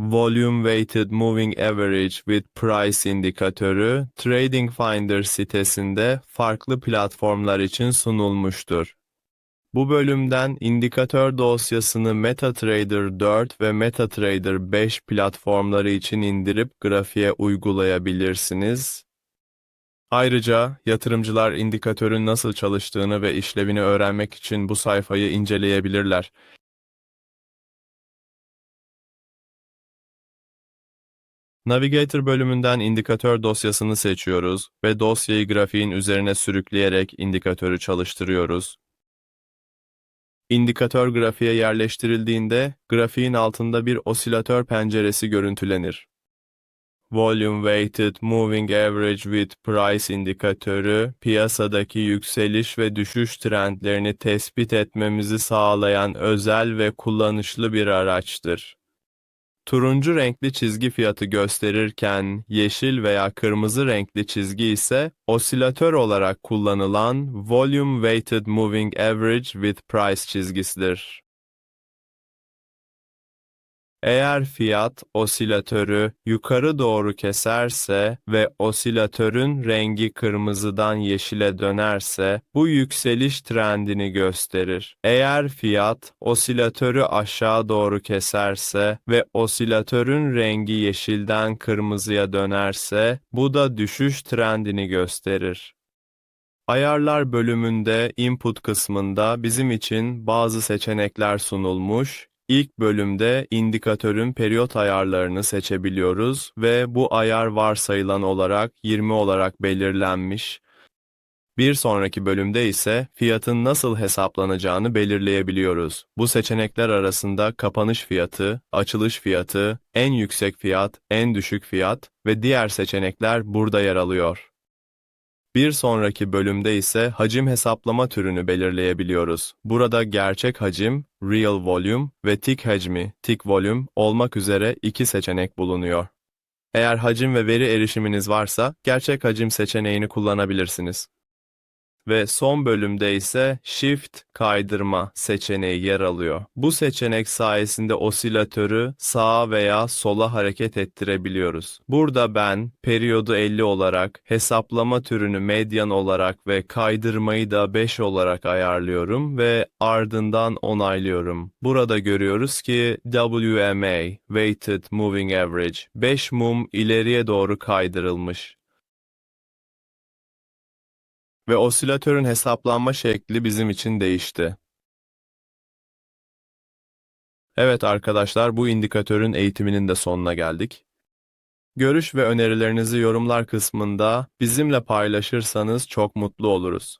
Volume Weighted Moving Average with Price indikatörü Trading Finder sitesinde farklı platformlar için sunulmuştur. Bu bölümden indikatör dosyasını MetaTrader 4 ve MetaTrader 5 platformları için indirip grafiğe uygulayabilirsiniz. Ayrıca yatırımcılar indikatörün nasıl çalıştığını ve işlevini öğrenmek için bu sayfayı inceleyebilirler. Navigator bölümünden indikatör dosyasını seçiyoruz ve dosyayı grafiğin üzerine sürükleyerek indikatörü çalıştırıyoruz. İndikatör grafiğe yerleştirildiğinde grafiğin altında bir osilatör penceresi görüntülenir. Volume Weighted Moving Average with Price indikatörü, piyasadaki yükseliş ve düşüş trendlerini tespit etmemizi sağlayan özel ve kullanışlı bir araçtır. Turuncu renkli çizgi fiyatı gösterirken, yeşil veya kırmızı renkli çizgi ise osilatör olarak kullanılan Volume Weighted Moving Average with Price çizgisidir. Eğer fiyat osilatörü yukarı doğru keserse ve osilatörün rengi kırmızıdan yeşile dönerse bu yükseliş trendini gösterir. Eğer fiyat osilatörü aşağı doğru keserse ve osilatörün rengi yeşilden kırmızıya dönerse bu da düşüş trendini gösterir. Ayarlar bölümünde input kısmında bizim için bazı seçenekler sunulmuş. İlk bölümde indikatörün periyot ayarlarını seçebiliyoruz ve bu ayar varsayılan olarak 20 olarak belirlenmiş. Bir sonraki bölümde ise fiyatın nasıl hesaplanacağını belirleyebiliyoruz. Bu seçenekler arasında kapanış fiyatı, açılış fiyatı, en yüksek fiyat, en düşük fiyat ve diğer seçenekler burada yer alıyor. Bir sonraki bölümde ise hacim hesaplama türünü belirleyebiliyoruz. Burada gerçek hacim, real volume ve tick hacmi, tick volume olmak üzere iki seçenek bulunuyor. Eğer hacim ve veri erişiminiz varsa gerçek hacim seçeneğini kullanabilirsiniz. Ve son bölümde ise Shift kaydırma seçeneği yer alıyor. Bu seçenek sayesinde osilatörü sağa veya sola hareket ettirebiliyoruz. Burada ben periyodu 50 olarak, hesaplama türünü medyan olarak ve kaydırmayı da 5 olarak ayarlıyorum ve ardından onaylıyorum. Burada görüyoruz ki WMA, Weighted Moving Average, 5 mum ileriye doğru kaydırılmış. Ve osilatörün hesaplanma şekli bizim için değişti. Evet arkadaşlar bu indikatörün eğitiminin de sonuna geldik. Görüş ve önerilerinizi yorumlar kısmında bizimle paylaşırsanız çok mutlu oluruz.